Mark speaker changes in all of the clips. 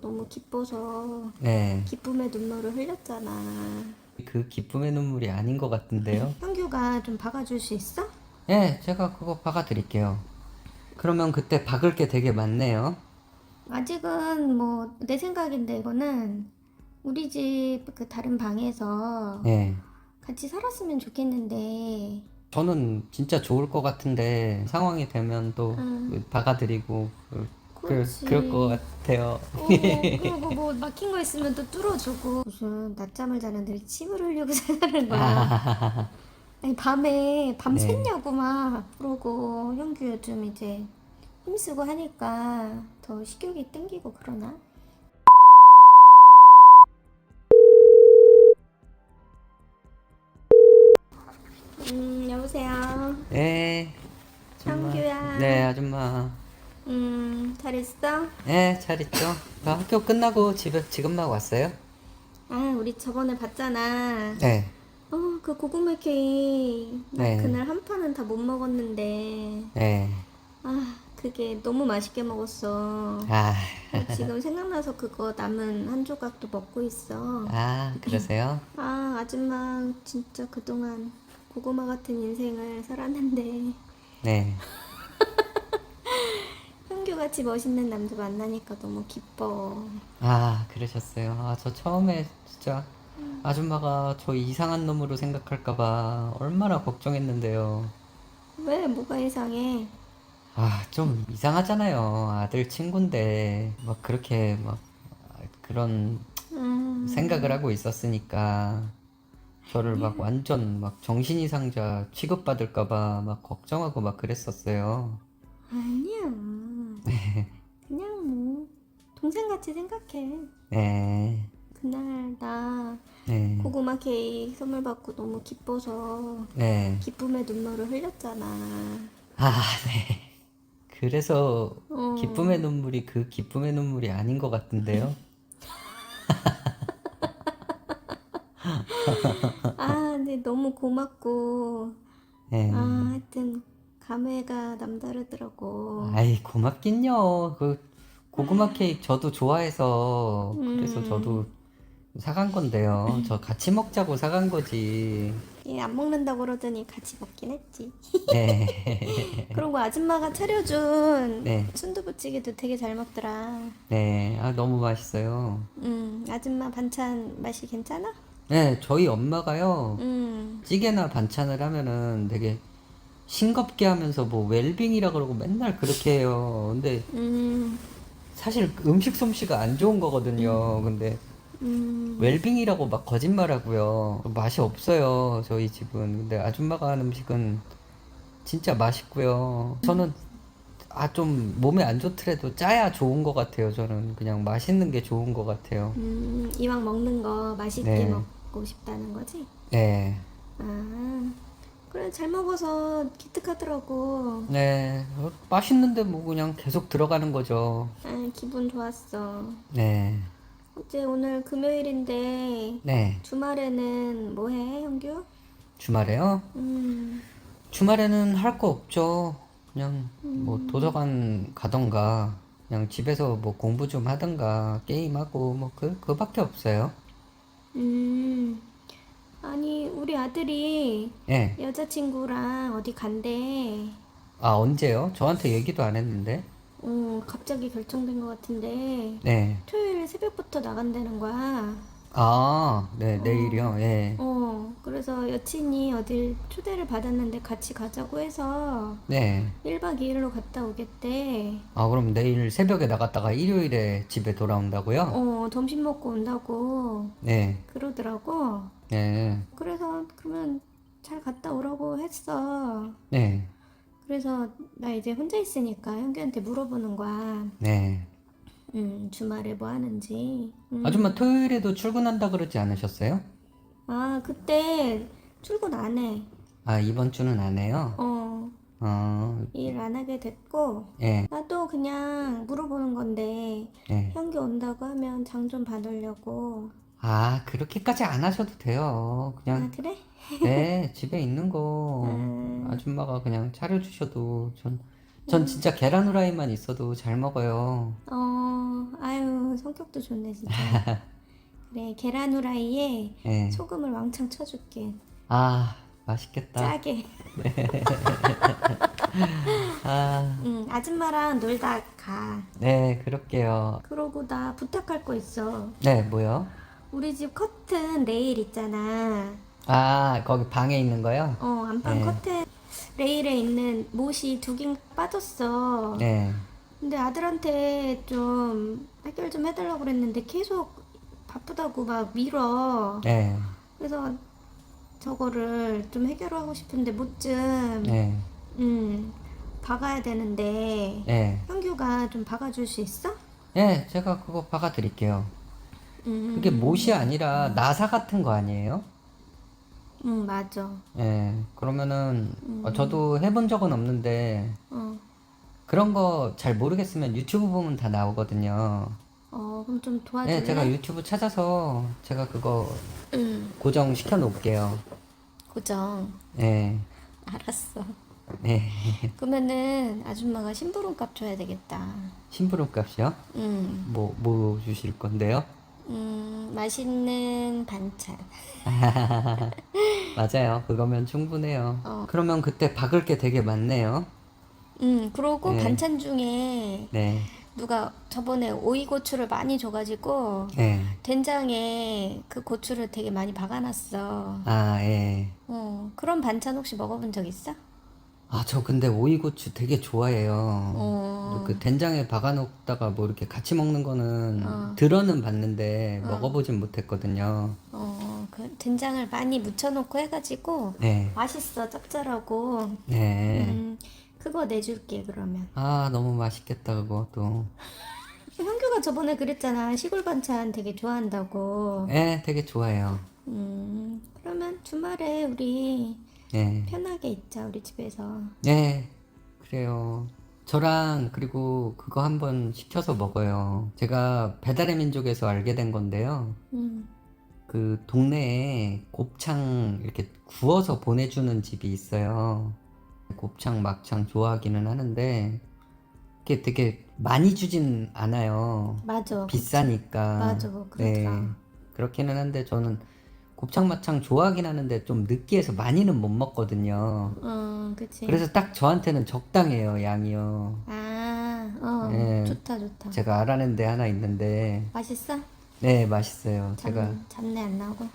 Speaker 1: 너무 기뻐서
Speaker 2: 네.
Speaker 1: 기쁨의 눈물을 흘렸잖아.
Speaker 2: 그 기쁨의 눈물이 아닌 것 같은데요.
Speaker 1: 형규가 좀 박아줄 수 있어?
Speaker 2: 예, 제가 그거 박아드릴게요. 그러면 그때 박을 게 되게 많네요.
Speaker 1: 아직은 뭐 내 생각인데 이거는 우리 집 그 다른 방에서
Speaker 2: 예.
Speaker 1: 같이 살았으면 좋겠는데
Speaker 2: 저는 진짜 좋을 것 같은데 상황이 되면 또
Speaker 1: 음.
Speaker 2: 박아드리고 그, 그,
Speaker 1: 그렇지.
Speaker 2: 그럴 것 같아요.
Speaker 1: 어, 그리고 뭐 막힌 거 있으면 또 뚫어주고 무슨 낮잠을 자는데 침을 흘리고 자는 거야
Speaker 2: 아,
Speaker 1: 아니 밤에 밤
Speaker 2: 네.
Speaker 1: 샜냐고 막 그러고 형규 요즘 이제 힘쓰고 하니까 더 식욕이 땡기고 그러나? 음 여보세요
Speaker 2: 네. 아줌마.
Speaker 1: 형규야
Speaker 2: 네, 아줌마.
Speaker 1: 음 잘했어?
Speaker 2: 네, 잘 있죠? 저 학교 끝나고 집에 지금 막 왔어요?
Speaker 1: 아 우리 저번에 봤잖아
Speaker 2: 네.
Speaker 1: 어 그 고구마 케이크 나
Speaker 2: 네.
Speaker 1: 그날 한 판은 다 못 먹었는데
Speaker 2: 네.
Speaker 1: 아 그게 너무 맛있게 먹었어
Speaker 2: 아,
Speaker 1: 지금 생각나서 그거 남은 한 조각도 먹고 있어.
Speaker 2: 아, 그러세요?
Speaker 1: 아, 아줌마 진짜 그동안 고구마 같은 인생을 살았는데
Speaker 2: 네.
Speaker 1: 형규같이 멋있는 남자 만나니까 너무 기뻐.
Speaker 2: 아, 그러셨어요. 아, 저 처음에 진짜 아줌마가 저 이상한 놈으로 생각할까봐 얼마나 걱정했는데요.
Speaker 1: 왜 뭐가 이상해?
Speaker 2: 아, 좀 이상하잖아요. 아들 친구인데, 막 그렇게 막 그런
Speaker 1: 음,
Speaker 2: 생각을 하고 있었으니까, 저를 막 완전 막 정신 이상자 취급받을까봐 막 걱정하고 막 그랬었어요.
Speaker 1: 아니야. 동생같이 생각해.
Speaker 2: 네,
Speaker 1: 그날 나
Speaker 2: 네,
Speaker 1: 고구마 케이크 선물 받고 너무 기뻐서
Speaker 2: 네.
Speaker 1: 기쁨의 눈물을 흘렸잖아.
Speaker 2: 아, 네. 그래서
Speaker 1: 어.
Speaker 2: 기쁨의 눈물이 그 기쁨의 눈물이 아닌 것 같은데요.
Speaker 1: 아, 근데 너무 고맙고
Speaker 2: 네.
Speaker 1: 아, 하여튼 감회가 남다르더라고.
Speaker 2: 아이 고맙긴요. 그 고구마 케이크 저도 좋아해서 그래서
Speaker 1: 음.
Speaker 2: 저도 사간 건데요. 저 같이 먹자고 사간 거지.
Speaker 1: 얘 안 먹는다고 그러더니 같이 먹긴 했지.
Speaker 2: 네,
Speaker 1: 그리고 아줌마가 차려준
Speaker 2: 네.
Speaker 1: 순두부찌개도 되게 잘 먹더라.
Speaker 2: 네, 아 너무 맛있어요.
Speaker 1: 음, 아줌마 반찬 맛이 괜찮아?
Speaker 2: 네, 저희 엄마가요
Speaker 1: 음,
Speaker 2: 찌개나 반찬을 하면은 되게 싱겁게 하면서 뭐 웰빙이라 그러고 맨날 그렇게 해요. 근데
Speaker 1: 음,
Speaker 2: 사실 음식 솜씨가 안 좋은 거거든요. 근데
Speaker 1: 음,
Speaker 2: 웰빙이라고 막 거짓말하고요. 맛이 없어요, 저희 집은. 근데 아줌마가 하는 음식은 진짜 맛있고요. 저는 아 좀 몸에 안 좋더라도 짜야 좋은 것 같아요. 저는 그냥 맛있는 게 좋은 것 같아요.
Speaker 1: 음, 이왕 먹는 거 맛있게
Speaker 2: 네.
Speaker 1: 먹고 싶다는 거지?
Speaker 2: 네,
Speaker 1: 아, 그래 잘 먹어서 기특하더라고.
Speaker 2: 네, 어, 맛있는데 뭐 그냥 계속 들어가는 거죠.
Speaker 1: 아, 기분 좋았어.
Speaker 2: 네,
Speaker 1: 어째 오늘 금요일인데
Speaker 2: 네.
Speaker 1: 주말에는 뭐 해, 형규?
Speaker 2: 주말에요?
Speaker 1: 음,
Speaker 2: 주말에는 할 거 없죠. 그냥 뭐 도서관 가던가 그냥 집에서 뭐 공부 좀 하던가 게임하고 뭐 그 그밖에 없어요.
Speaker 1: 음. 아니, 우리 아들이
Speaker 2: 예.
Speaker 1: 여자친구랑 어디 간대.
Speaker 2: 아 언제요? 저한테 얘기도 안 했는데.
Speaker 1: 어, 갑자기 결정된 것 같은데
Speaker 2: 네.
Speaker 1: 토요일 새벽부터 나간다는 거야.
Speaker 2: 아, 네 내일이요. 예.
Speaker 1: 어, 그래서 여친이 어딜 초대를 받았는데 같이 가자고 해서
Speaker 2: 네.
Speaker 1: 1박 2일로 갔다 오겠대.
Speaker 2: 아 그럼 내일 새벽에 나갔다가 일요일에 집에 돌아온다고요?
Speaker 1: 어, 점심 먹고 온다고
Speaker 2: 네.
Speaker 1: 그러더라고.
Speaker 2: 네.
Speaker 1: 그래서 그러면 잘 갔다 오라고 했어.
Speaker 2: 네.
Speaker 1: 그래서 나 이제 혼자 있으니까 형규한테 물어보는 거야.
Speaker 2: 네.
Speaker 1: 음, 주말에 뭐 하는지. 음.
Speaker 2: 아줌마 토요일에도 출근한다 그러지 않으셨어요?
Speaker 1: 아, 그때 출근 안 해.
Speaker 2: 아 이번 주는 안 해요?
Speaker 1: 어,
Speaker 2: 어,
Speaker 1: 일 안 하게 됐고.
Speaker 2: 예.
Speaker 1: 나도 그냥 물어보는 건데,
Speaker 2: 네.
Speaker 1: 형규 온다고 하면 장 좀 봐두려고.
Speaker 2: 아 그렇게까지 안 하셔도 돼요.
Speaker 1: 아,
Speaker 2: 그냥
Speaker 1: 그래?
Speaker 2: 네 집에 있는 거
Speaker 1: 음.
Speaker 2: 아줌마가 그냥 차려주셔도 전 전 진짜 계란 후라이만 있어도 잘 먹어요.
Speaker 1: 어, 아유, 성격도 좋네, 진짜. 그래, 계란 후라이에
Speaker 2: 예.
Speaker 1: 소금을 왕창 쳐줄게.
Speaker 2: 아, 맛있겠다.
Speaker 1: 짜게.
Speaker 2: 아,
Speaker 1: 응, 아줌마랑 놀다 가.
Speaker 2: 네, 그럴게요.
Speaker 1: 그러고 나 부탁할 거 있어.
Speaker 2: 네, 뭐요?
Speaker 1: 우리 집 커튼 레일 있잖아.
Speaker 2: 아, 거기 방에 있는 거요?
Speaker 1: 어, 안방
Speaker 2: 네.
Speaker 1: 커튼 레일에 있는 못이 두 개 빠졌어.
Speaker 2: 네.
Speaker 1: 근데 아들한테 좀 해결 좀 해달라고 그랬는데 계속 바쁘다고 막 밀어.
Speaker 2: 네.
Speaker 1: 그래서 저거를 좀 해결하고 싶은데 뭐쯤
Speaker 2: 네.
Speaker 1: 음 박아야 되는데
Speaker 2: 네.
Speaker 1: 현규가 좀 박아줄 수 있어?
Speaker 2: 네, 제가 그거 박아 드릴게요.
Speaker 1: 음,
Speaker 2: 그게 못이 아니라 나사 같은 거 아니에요?
Speaker 1: 음 맞아.
Speaker 2: 예, 그러면은 어, 저도 해본 적은 없는데
Speaker 1: 어,
Speaker 2: 그런 거 잘 모르겠으면 유튜브 보면 다 나오거든요.
Speaker 1: 어 그럼 좀 도와줄래?
Speaker 2: 네, 제가 유튜브 찾아서 제가 그거
Speaker 1: 음
Speaker 2: 고정 시켜 놓을게요.
Speaker 1: 고정.
Speaker 2: 네,
Speaker 1: 알았어.
Speaker 2: 네.
Speaker 1: 그러면은 아줌마가 심부름값 줘야 되겠다.
Speaker 2: 심부름 값이요?
Speaker 1: 음,
Speaker 2: 뭐, 뭐 주실 건데요?
Speaker 1: 음 맛있는 반찬.
Speaker 2: 맞아요. 그거면 충분해요.
Speaker 1: 어.
Speaker 2: 그러면 그때 박을 게 되게 많네요.
Speaker 1: 음 그러고
Speaker 2: 네.
Speaker 1: 반찬 중에
Speaker 2: 네,
Speaker 1: 누가 저번에 오이고추를 많이 줘가지고
Speaker 2: 네.
Speaker 1: 된장에 그 고추를 되게 많이 박아놨어.
Speaker 2: 아, 예.
Speaker 1: 어, 그런 반찬 혹시 먹어본 적 있어?
Speaker 2: 아, 저 근데 오이고추 되게 좋아해요.
Speaker 1: 어,
Speaker 2: 그 된장에 박아놓다가 뭐 이렇게 같이 먹는 거는
Speaker 1: 어.
Speaker 2: 들어는 봤는데 먹어보진 못했거든요.
Speaker 1: 어, 그 된장을 많이 묻혀놓고 해가지고
Speaker 2: 네,
Speaker 1: 맛있어, 짭짤하고.
Speaker 2: 네.
Speaker 1: 음, 그거 내줄게 그러면.
Speaker 2: 아, 너무 맛있겠다, 그것도.
Speaker 1: 현규가 저번에 그랬잖아. 시골 반찬 되게 좋아한다고.
Speaker 2: 네, 되게 좋아해요.
Speaker 1: 음, 그러면 주말에 우리
Speaker 2: 네.
Speaker 1: 편하게 있자 우리 집에서.
Speaker 2: 네, 그래요. 저랑 그리고 그거 한번 시켜서 먹어요. 제가 배달의 민족에서 알게 된 건데요.
Speaker 1: 음,
Speaker 2: 그 동네에 곱창 이렇게 구워서 보내주는 집이 있어요. 곱창, 막창 좋아하기는 하는데 그게 되게 많이 주진 않아요.
Speaker 1: 맞아.
Speaker 2: 비싸니까.
Speaker 1: 맞아, 그렇더라.
Speaker 2: 그렇기는 한데 저는 곱창, 막창 좋아하긴 하는데 좀 느끼해서 많이는 못 먹거든요.
Speaker 1: 어, 그치.
Speaker 2: 그래서 딱 저한테는 적당해요, 양이요.
Speaker 1: 아, 어,
Speaker 2: 네.
Speaker 1: 좋다, 좋다.
Speaker 2: 제가 알아낸 데 하나 있는데,
Speaker 1: 맛있어?
Speaker 2: 네, 맛있어요.
Speaker 1: 잡,
Speaker 2: 제가,
Speaker 1: 잡내 안 나고.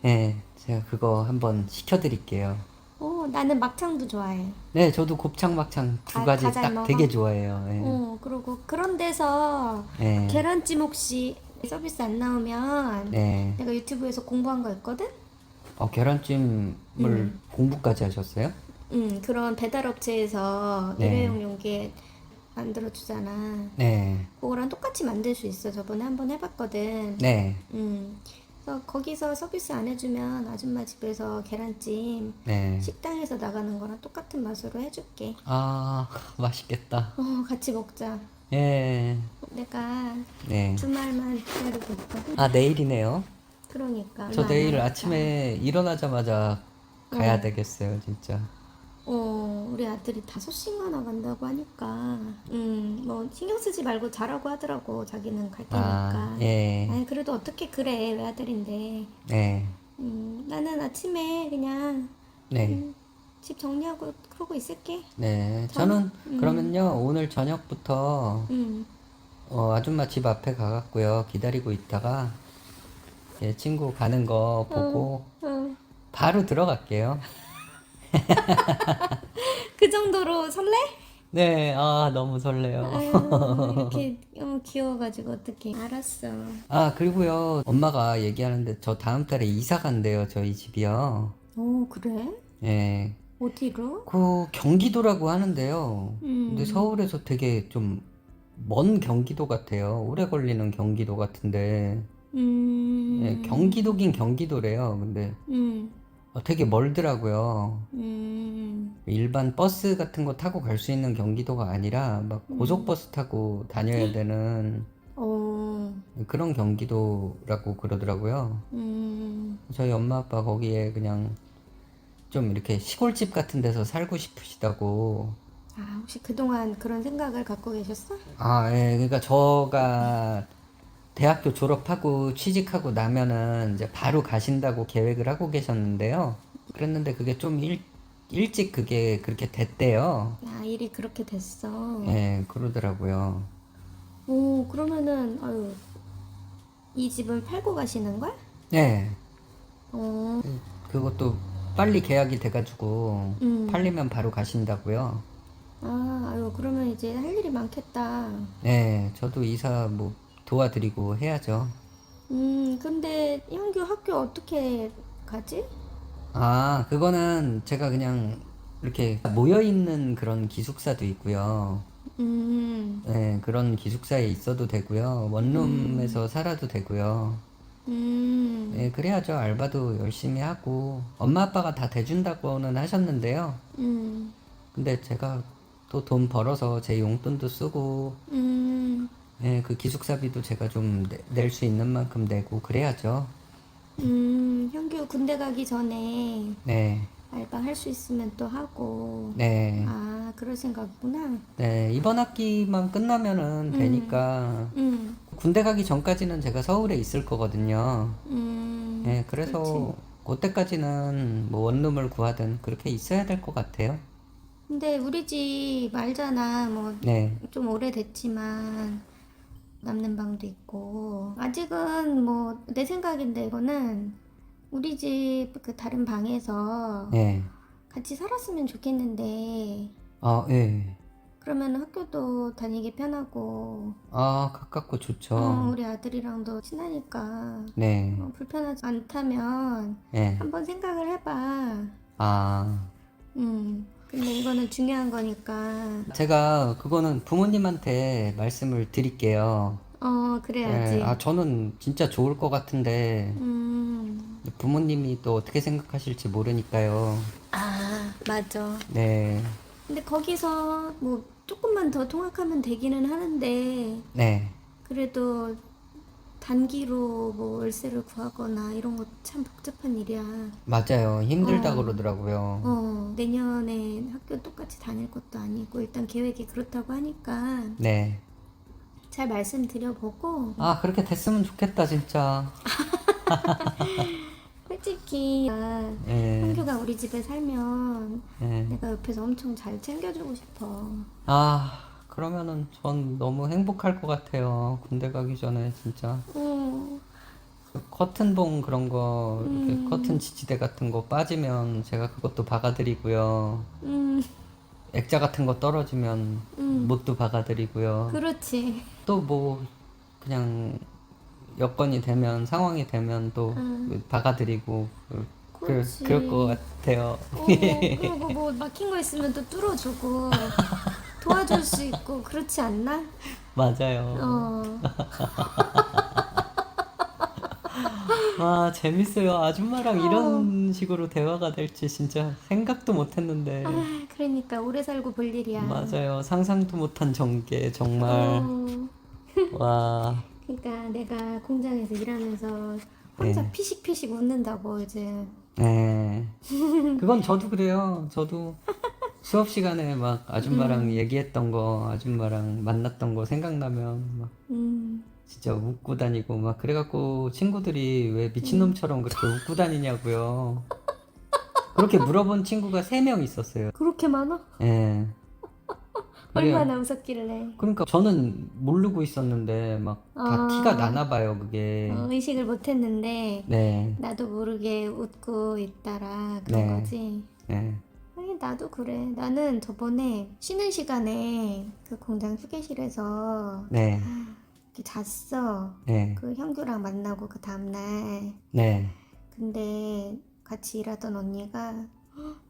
Speaker 2: 네, 제가 그거 한번 시켜드릴게요.
Speaker 1: 어, 나는 막창도 좋아해.
Speaker 2: 네, 저도 곱창, 막창 두
Speaker 1: 다-
Speaker 2: 가지
Speaker 1: 다잘
Speaker 2: 딱
Speaker 1: 먹어?
Speaker 2: 되게 좋아해요. 네.
Speaker 1: 어, 그리고 그런 데서
Speaker 2: 네.
Speaker 1: 계란찜 혹시 서비스 안 나오면
Speaker 2: 네.
Speaker 1: 내가 유튜브에서 공부한 거 있거든?
Speaker 2: 어, 계란찜을
Speaker 1: 음.
Speaker 2: 공부까지 하셨어요?
Speaker 1: 음, 그런 배달업체에서
Speaker 2: 네.
Speaker 1: 일회용 용기에 만들어 주잖아.
Speaker 2: 네.
Speaker 1: 그거랑 똑같이 만들 수 있어. 저번에 한번 해봤거든.
Speaker 2: 네.
Speaker 1: 음. 그래서 거기서 서비스 안 해주면 아줌마 집에서 계란찜
Speaker 2: 네.
Speaker 1: 식당에서 나가는 거랑 똑같은 맛으로 해줄게.
Speaker 2: 아, 맛있겠다.
Speaker 1: 어, 같이 먹자.
Speaker 2: 예.
Speaker 1: 내가
Speaker 2: 네.
Speaker 1: 주말만 기다리고 있거든.
Speaker 2: 아, 내일이네요.
Speaker 1: 그러니까.
Speaker 2: 저 내일. 아침에 일어나자마자 가야 되겠어요, 진짜.
Speaker 1: 어, 우리 아들이 5시인가 나간다고 하니까, 음, 뭐, 신경 쓰지 말고 자라고 하더라고, 자기는 갈 테니까.
Speaker 2: 아, 예.
Speaker 1: 아니, 그래도 어떻게 그래, 외아들인데.
Speaker 2: 네.
Speaker 1: 음, 나는 아침에 그냥
Speaker 2: 네.
Speaker 1: 집 정리하고 그러고 있을게.
Speaker 2: 네.
Speaker 1: 전-
Speaker 2: 저는
Speaker 1: 음.
Speaker 2: 그러면요, 오늘 저녁부터
Speaker 1: 음,
Speaker 2: 어, 아줌마 집 앞에 가갖고요, 기다리고 있다가 예, 친구 가는 거 보고
Speaker 1: 어.
Speaker 2: 바로 들어갈게요.
Speaker 1: 그 정도로 설레?
Speaker 2: 네, 아, 너무 설레요.
Speaker 1: 아유, 이렇게 어, 귀여워가지고 어떡해. 알았어.
Speaker 2: 아, 그리고요, 엄마가 얘기하는데 저 다음 달에 이사 간대요, 저희 집이요.
Speaker 1: 오, 그래?
Speaker 2: 예.
Speaker 1: 어디로?
Speaker 2: 그 경기도라고 하는데요.
Speaker 1: 음.
Speaker 2: 근데 서울에서 되게 좀 먼 경기도 같아요. 오래 걸리는 경기도 같은데.
Speaker 1: 음,
Speaker 2: 예, 경기도긴 경기도래요. 근데
Speaker 1: 음,
Speaker 2: 어, 되게 멀더라고요.
Speaker 1: 음,
Speaker 2: 일반 버스 같은 거 타고 갈 수 있는 경기도가 아니라 막 고속버스 타고 다녀야 되는
Speaker 1: 어,
Speaker 2: 그런 경기도라고 그러더라고요.
Speaker 1: 음,
Speaker 2: 저희 엄마 아빠 거기에 그냥 좀 이렇게 시골집 같은 데서 살고 싶으시다고
Speaker 1: 아 혹시 그동안 그런 생각을 갖고 계셨어?
Speaker 2: 아, 예. 그러니까 저가 대학교 졸업하고 취직하고 나면은 이제 바로 가신다고 계획을 하고 계셨는데요. 그랬는데 그게 좀 일, 일찍 그게 그렇게 됐대요.
Speaker 1: 아 일이 그렇게 됐어.
Speaker 2: 예, 그러더라고요.
Speaker 1: 오 그러면은 아유 이 집을 팔고 가시는 거야?
Speaker 2: 예.
Speaker 1: 어.
Speaker 2: 그것도 빨리 계약이 돼가지고
Speaker 1: 음.
Speaker 2: 팔리면 바로 가신다고요.
Speaker 1: 아 아유 그러면 이제 할 일이 많겠다.
Speaker 2: 네, 저도 이사 뭐 도와드리고 해야죠.
Speaker 1: 음 근데 현규 학교 어떻게 가지?
Speaker 2: 아, 그거는 제가 그냥 이렇게 모여있는 그런 기숙사도 있고요.
Speaker 1: 음.
Speaker 2: 네, 그런 기숙사에 있어도 되고요. 원룸에서 살아도 되고요.
Speaker 1: 음.
Speaker 2: 네, 그래야죠. 알바도 열심히 하고. 엄마 아빠가 다 대준다고는 하셨는데요.
Speaker 1: 음.
Speaker 2: 근데 제가 또 돈 벌어서 제 용돈도 쓰고,
Speaker 1: 음.
Speaker 2: 네, 그 기숙사비도 제가 좀 낼 수 있는 만큼 내고 그래야죠.
Speaker 1: 음. 현규 군대 가기 전에
Speaker 2: 네,
Speaker 1: 알바 할 수 있으면 또 하고.
Speaker 2: 네.
Speaker 1: 아 그럴 생각이구나.
Speaker 2: 네, 이번 학기만 끝나면은 되니까
Speaker 1: 음.
Speaker 2: 군대 가기 전까지는 제가 서울에 있을 거거든요.
Speaker 1: 음.
Speaker 2: 네, 그래서 그때까지는 뭐 원룸을 구하든 그렇게 있어야 될 것 같아요.
Speaker 1: 근데 우리 집 알잖아. 뭐
Speaker 2: 네,
Speaker 1: 좀 오래됐지만 남는 방도 있고 아직은 뭐 내 생각인데 이거는 우리 집 그 다른 방에서
Speaker 2: 네.
Speaker 1: 같이 살았으면 좋겠는데
Speaker 2: 아, 예.
Speaker 1: 그러면 학교도 다니기 편하고
Speaker 2: 아, 가깝고 좋죠.
Speaker 1: 어, 우리 아들이랑도 친하니까
Speaker 2: 네,
Speaker 1: 어, 불편하지 않다면
Speaker 2: 네.
Speaker 1: 한번 생각을 해봐.
Speaker 2: 아,
Speaker 1: 음. 근데 이거는 중요한 거니까
Speaker 2: 제가 그거는 부모님한테 말씀을 드릴게요.
Speaker 1: 어 그래야지.
Speaker 2: 네, 아, 저는 진짜 좋을 것 같은데
Speaker 1: 음.
Speaker 2: 부모님이 또 어떻게 생각하실지 모르니까요.
Speaker 1: 아 맞아.
Speaker 2: 네,
Speaker 1: 근데 거기서 뭐 조금만 더 통학하면 되기는 하는데
Speaker 2: 네,
Speaker 1: 그래도 단기로 뭐 월세를 구하거나 이런 거 참 복잡한 일이야.
Speaker 2: 맞아요. 힘들다
Speaker 1: 어.
Speaker 2: 그러더라고요.
Speaker 1: 어 내년에 학교 똑같이 다닐 것도 아니고 일단 계획이 그렇다고 하니까
Speaker 2: 네.
Speaker 1: 잘 말씀드려보고
Speaker 2: 아, 그렇게 됐으면 좋겠다, 진짜.
Speaker 1: 솔직히 아,
Speaker 2: 예,
Speaker 1: 우리 집에 살면
Speaker 2: 예.
Speaker 1: 내가 옆에서 엄청 잘 챙겨주고 싶어.
Speaker 2: 아, 그러면은 전 너무 행복할 것 같아요. 군대 가기 전에 진짜.
Speaker 1: 어,
Speaker 2: 그 커튼봉 그런 거, 이렇게
Speaker 1: 음.
Speaker 2: 커튼 지지대 같은 거 빠지면 제가 그것도 박아드리고요.
Speaker 1: 음,
Speaker 2: 액자 같은 거 떨어지면
Speaker 1: 음.
Speaker 2: 못도 박아드리고요.
Speaker 1: 그렇지.
Speaker 2: 또 뭐, 그냥 여건이 되면, 상황이 되면 또
Speaker 1: 음.
Speaker 2: 박아드리고, 그, 그. 그럴 것 같아요.
Speaker 1: 어, 그리고 뭐 막힌 거 있으면 또 뚫어주고 도와줄 수 있고 그렇지 않나?
Speaker 2: 맞아요.
Speaker 1: 어,
Speaker 2: 와, 재밌어요. 아줌마랑 이런 식으로 대화가 될지 진짜 생각도 못 했는데.
Speaker 1: 아, 그러니까 오래 살고 볼 일이야.
Speaker 2: 맞아요. 상상도 못한 전개, 정말.
Speaker 1: 어,
Speaker 2: 와,
Speaker 1: 그러니까 내가 공장에서 일하면서 혼자
Speaker 2: 네.
Speaker 1: 피식피식 웃는다고 이제.
Speaker 2: 네. 그건 저도 그래요. 저도 수업 시간에 막 아줌마랑 얘기했던 거, 아줌마랑 만났던 거 생각나면 막
Speaker 1: 음,
Speaker 2: 진짜 웃고 다니고 막 그래갖고 친구들이 왜 미친놈처럼 그렇게 웃고 다니냐고요. 그렇게 물어본 친구가 세 명 있었어요.
Speaker 1: 그렇게 많아?
Speaker 2: 예.
Speaker 1: 얼마나 웃었길래?
Speaker 2: 그러니까 저는 모르고 있었는데 막다
Speaker 1: 아.
Speaker 2: 티가 나나 봐요, 그게.
Speaker 1: 어, 의식을 못했는데
Speaker 2: 네.
Speaker 1: 나도 모르게 웃고 있다라 그런
Speaker 2: 네.
Speaker 1: 거지.
Speaker 2: 네.
Speaker 1: 나도 그래. 나는 저번에 쉬는 시간에 그 공장 휴게실에서
Speaker 2: 네.
Speaker 1: 이렇게 잤어.
Speaker 2: 네.
Speaker 1: 그 형규랑 만나고 그 다음날.
Speaker 2: 네.
Speaker 1: 근데 같이 일하던 언니가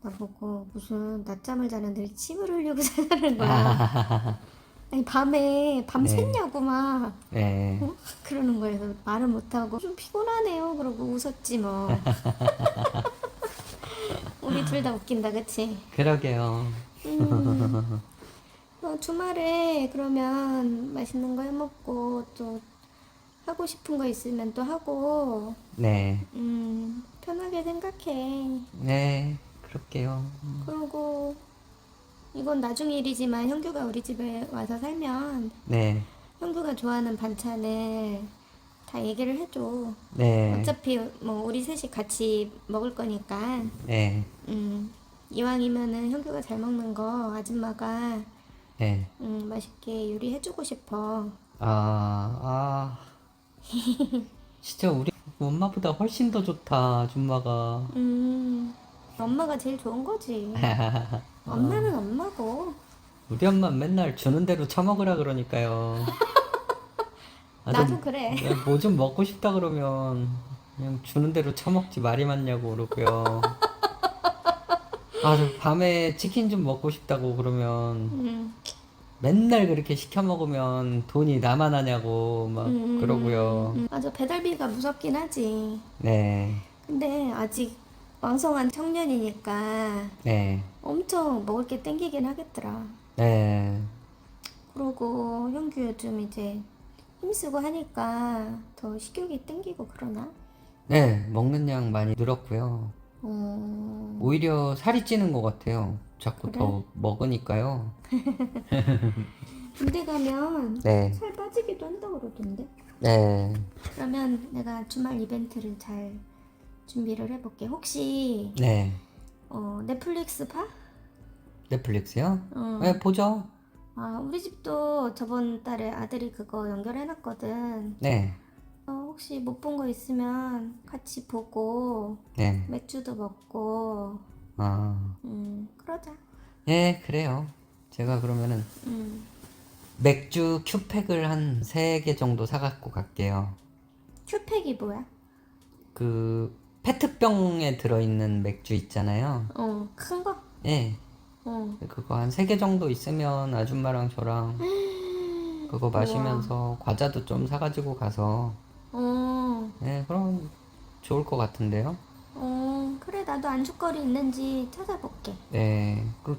Speaker 1: 나보고 무슨 낮잠을 자는데 침을 흘리고 자는 거야.
Speaker 2: 아,
Speaker 1: 아니 밤에 밤
Speaker 2: 네.
Speaker 1: 샜냐고 막
Speaker 2: 네.
Speaker 1: 어? 그러는 거예요. 그래서 말을 못 하고 좀 피곤하네요. 그러고 웃었지 뭐. 우리 둘 다 웃긴다, 그치?
Speaker 2: 그러게요.
Speaker 1: 음. 어, 주말에 그러면 맛있는 거 해 먹고 또 하고 싶은 거 있으면 또 하고
Speaker 2: 네.
Speaker 1: 음, 편하게 생각해.
Speaker 2: 네. 그럴게요.
Speaker 1: 그리고 이건 나중 일이지만 형규가 우리 집에 와서 살면
Speaker 2: 네,
Speaker 1: 형규가 좋아하는 반찬을 다 얘기를 해줘.
Speaker 2: 네,
Speaker 1: 어차피 뭐 우리 셋이 같이 먹을 거니까.
Speaker 2: 네,
Speaker 1: 음, 이왕이면은 형규가 잘 먹는 거 아줌마가
Speaker 2: 네.
Speaker 1: 음, 맛있게 요리해주고 싶어.
Speaker 2: 아, 아. 진짜 우리 엄마보다 훨씬 더 좋다, 아줌마가.
Speaker 1: 음, 엄마가 제일 좋은 거지. 엄마는 엄마고.
Speaker 2: 우리 엄마 맨날 주는 대로 처먹으라 그러니까요.
Speaker 1: 나도 그래.
Speaker 2: 뭐 좀 먹고 싶다 그러면 그냥 주는 대로 처먹지 말이 많냐고 그러고요. 아, 저 밤에 치킨 좀 먹고 싶다고 그러면
Speaker 1: 음,
Speaker 2: 맨날 그렇게 시켜 먹으면 돈이 나만 하냐고 막
Speaker 1: 음,
Speaker 2: 그러고요.
Speaker 1: 음, 맞아, 배달비가 무섭긴 하지.
Speaker 2: 네,
Speaker 1: 근데 아직 왕성한 청년이니까
Speaker 2: 네,
Speaker 1: 엄청 먹을 게 땡기긴 하겠더라.
Speaker 2: 네,
Speaker 1: 그러고 형규 요즘 이제 힘쓰고 하니까 더 식욕이 땡기고 그러나?
Speaker 2: 네, 먹는 양 많이 늘었고요.
Speaker 1: 어,
Speaker 2: 오히려 살이 찌는 것 같아요. 자꾸
Speaker 1: 그래?
Speaker 2: 더 먹으니까요.
Speaker 1: 군대 가면
Speaker 2: 네,
Speaker 1: 살 빠지기도 한다고 그러던데.
Speaker 2: 네,
Speaker 1: 그러면 내가 주말 이벤트를 잘 준비를 해볼게. 혹시
Speaker 2: 네.
Speaker 1: 어, 넷플릭스 봐?
Speaker 2: 넷플릭스요?
Speaker 1: 어.
Speaker 2: 네, 보죠.
Speaker 1: 아, 우리 집도 저번 달에 아들이 그거 연결해놨거든.
Speaker 2: 네,
Speaker 1: 어, 혹시 못 본 거 있으면 같이 보고
Speaker 2: 네.
Speaker 1: 맥주도 먹고
Speaker 2: 아,
Speaker 1: 음, 그러자.
Speaker 2: 예, 그래요. 제가 그러면은
Speaker 1: 음.
Speaker 2: 맥주 큐팩을 한 3개 정도 사갖고 갈게요.
Speaker 1: 큐팩이 뭐야?
Speaker 2: 그, 페트병에 들어있는 맥주 있잖아요.
Speaker 1: 어, 큰 거?
Speaker 2: 예,
Speaker 1: 어.
Speaker 2: 그거 한 3개 정도 있으면 아줌마랑 저랑 그거 마시면서 과자도 좀 사가지고 가서,
Speaker 1: 어,
Speaker 2: 예, 그럼 좋을 것 같은데요.
Speaker 1: 어, 그래, 나도 안주거리 있는지 찾아볼게.
Speaker 2: 네, 그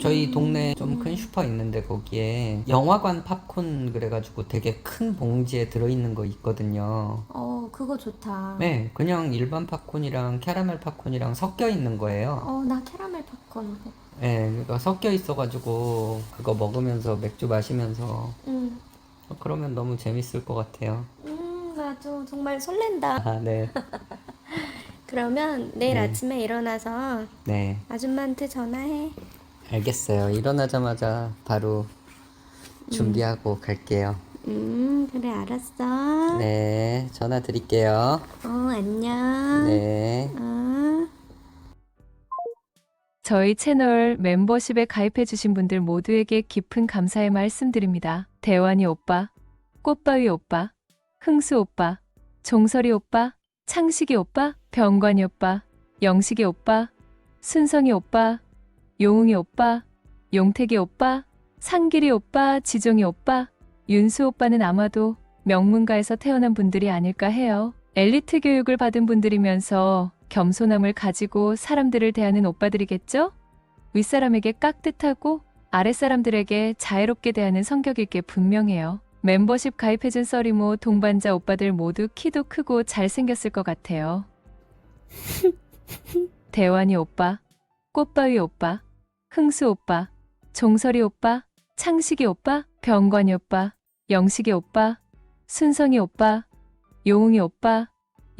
Speaker 2: 저희 동네에 좀 큰 슈퍼 있는데 거기에 영화관 팝콘 그래가지고 되게 큰 봉지에 들어있는 거 있거든요.
Speaker 1: 어, 그거 좋다.
Speaker 2: 네, 그냥 일반 팝콘이랑 캐러멜 팝콘이랑 섞여 있는 거예요.
Speaker 1: 어, 나 캐러멜 팝콘.
Speaker 2: 네, 그러니까 섞여 있어가지고 그거 먹으면서 맥주 마시면서
Speaker 1: 음,
Speaker 2: 그러면 너무 재밌을 것 같아요.
Speaker 1: 음, 맞아. 정말 설렌다.
Speaker 2: 아, 네,
Speaker 1: 그러면 내일
Speaker 2: 네.
Speaker 1: 아침에 일어나서
Speaker 2: 네,
Speaker 1: 아줌마한테 전화해.
Speaker 2: 알겠어요. 일어나자마자 바로 준비하고 갈게요.
Speaker 1: 음, 그래, 알았어.
Speaker 2: 네, 전화 드릴게요.
Speaker 1: 어, 안녕.
Speaker 2: 네.
Speaker 1: 어.
Speaker 3: 저희 채널 멤버십에 가입해주신 분들 모두에게 깊은 감사의 말씀드립니다. 대환이 오빠, 꽃바위 오빠, 흥수 오빠, 종설이 오빠, 창식이 오빠, 병관이 오빠, 영식이 오빠, 순성이 오빠, 용웅이 오빠, 용택이 오빠, 상길이 오빠, 지종이 오빠, 윤수 오빠는 아마도 명문가에서 태어난 분들이 아닐까 해요. 엘리트 교육을 받은 분들이면서 겸손함을 가지고 사람들을 대하는 오빠들이겠죠? 윗사람에게 깍듯하고 아랫사람들에게 자애롭게 대하는 성격일 게 분명해요. 멤버십 가입해준 썰이모 동반자 오빠들 모두 키도 크고 잘생겼을 것 같아요. 대환이 오빠, 꽃바위 오빠, 흥수 오빠, 종설이 오빠, 창식이 오빠, 병관이 오빠, 영식이 오빠, 순성이 오빠, 용웅이 오빠,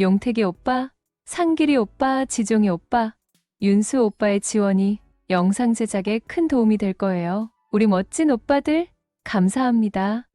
Speaker 3: 용택이 오빠, 상길이 오빠, 지종이 오빠, 윤수 오빠의 지원이 영상 제작에 큰 도움이 될 거예요. 우리 멋진 오빠들, 감사합니다.